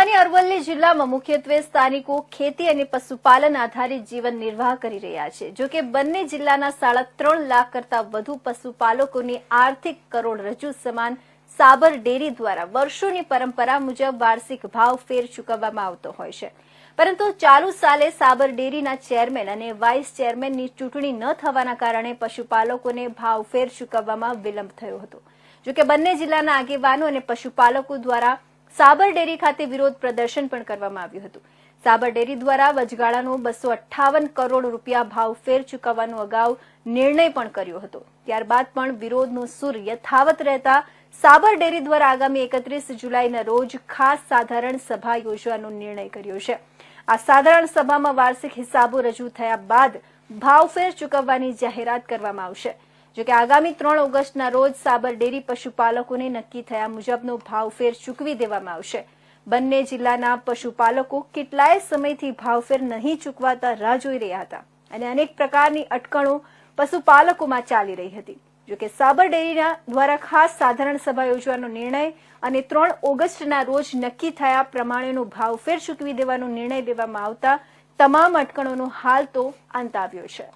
રાજધાની અરવલ્લી જિલ્લામાં મુખ્યત્વે સ્થાનિકો ખેતી અને પશુપાલન આધારિત જીવન નિર્વાહ કરી રહ્યા છે. જો કે બંને જિલ્લાના સાડા ત્રણ લાખ કરતા વધુ પશુપાલકોની આર્થિક કરોડરજ્જુ સમાન સાબર ડેરી દ્વારા વર્ષોની પરંપરા મુજબ વાર્ષિક ભાવ ફેર ચૂકવવામાં આવતો હોય છે. પરંતુ ચાલુ સાલે સાબર ડેરીના ચેરમેન અને વાઇસ ચેરમેનની ચૂંટણી ન થવાના કારણે પશુપાલકોને ભાવ ફેર ચૂકવવામાં વિલંબ થયો હતો. જો કે બંને જિલ્લાના આગેવાનો અને પશુપાલકો દ્વારા સાબર ડેરી ખાતે વિરોધ પ્રદર્શન પણ કરવામાં આવ્યું હતું. સાબર ડેરી દ્વારા વચગાળાનો બસો અઠ્ઠાવન કરોડ રૂપિયા ભાવ ફેર ચૂકવવાનો અગાઉ નિર્ણય પણ કર્યો હતો. ત્યારબાદ પણ વિરોધનો સૂર યથાવત રહેતા સાબર ડેરી દ્વારા આગામી એકત્રીસ જુલાઈના રોજ ખાસ સાધારણ સભા યોજવાનો નિર્ણય કર્યો છે. આ સાધારણ સભામાં વાર્ષિક હિસાબો રજૂ થયા બાદ ભાવફેર ચૂકવવાની જાહેરાત કરવામાં આવશે. જો કે આગામી ત્રણ ઓગસ્ટના રોજ સાબર ડેરી પશુપાલકોને નક્કી થયા મુજબનો ભાવફેર ચૂકવી દેવામાં આવશે. બંને જિલ્લાના પશુપાલકો કેટલાય સમયથી ભાવફેર નહીં ચૂકવાતા રાહ જોઈ રહ્યા હતા અને અનેક પ્રકારની અટકણો પશુપાલકોમાં ચાલી રહી હતી. જોકે સાબર ડેરીના દ્વારા ખાસ સાધારણ સભા યોજવાનો નિર્ણય અને ત્રણ ઓગસ્ટના રોજ નક્કી થયા પ્રમાણેનો ભાવફેર ચૂકવી દેવાનો નિર્ણય લેવામાં આવતા તમામ અટકણોનો હાલ તો અંત આવ્યો છે.